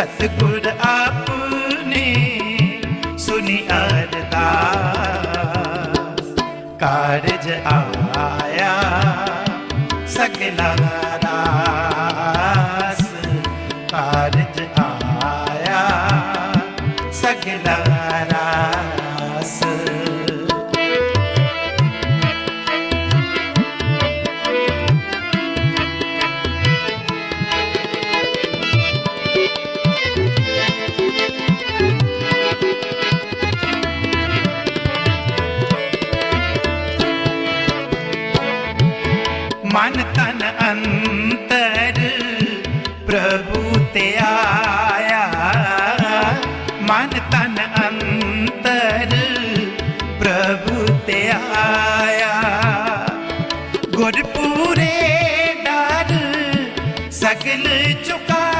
ਸਤਿਗੁਰ ਆਪਨੇ ਸੁਨੀ ਅਰਦਾਸ ਕਾਰਜ ਆਇਆ ਸਗਲਾ ਰਾਸ ਕਾਰਜ ਆਇਆ ਸਗਲਾ ਮਨ ਤਨ ਅੰਤਰ ਪ੍ਰਭੂ ਤੇ ਆਇਆ। ਮਨ ਤਨ ਅੰਤਰ ਪ੍ਰਭੂ ਤੇ ਆਇਆ। ਗੁਰਪੂਰੇ ਡਰ ਸਕਲ ਚੁਕਾ